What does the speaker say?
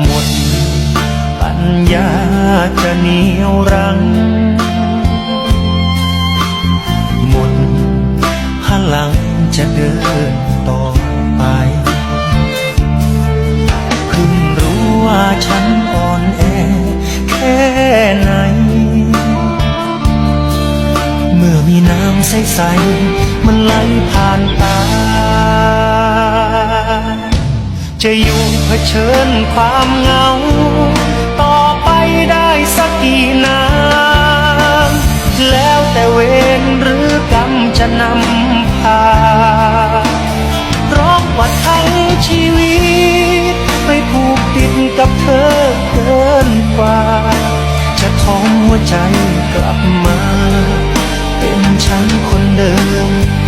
หมด ปัญญาจะเหนียวรั้งหมดพลังจะเดินต่อไปเพิ่งรู้ว่าฉันอ่อนแอแค่ไหน เมื่อมีน้ำใส ๆ มันไหลผ่านตา จะอยู่เผชิญความเหงา ต่อไปได้สักกี่นานแล้วแต่เวรหรือกรรมจะนำพาเพราะว่าทั้งชีวิตไม่ผูกติดกับเธอเกินกว่า จะทอมหัวใจกลับมา เป็นฉันคนเดิม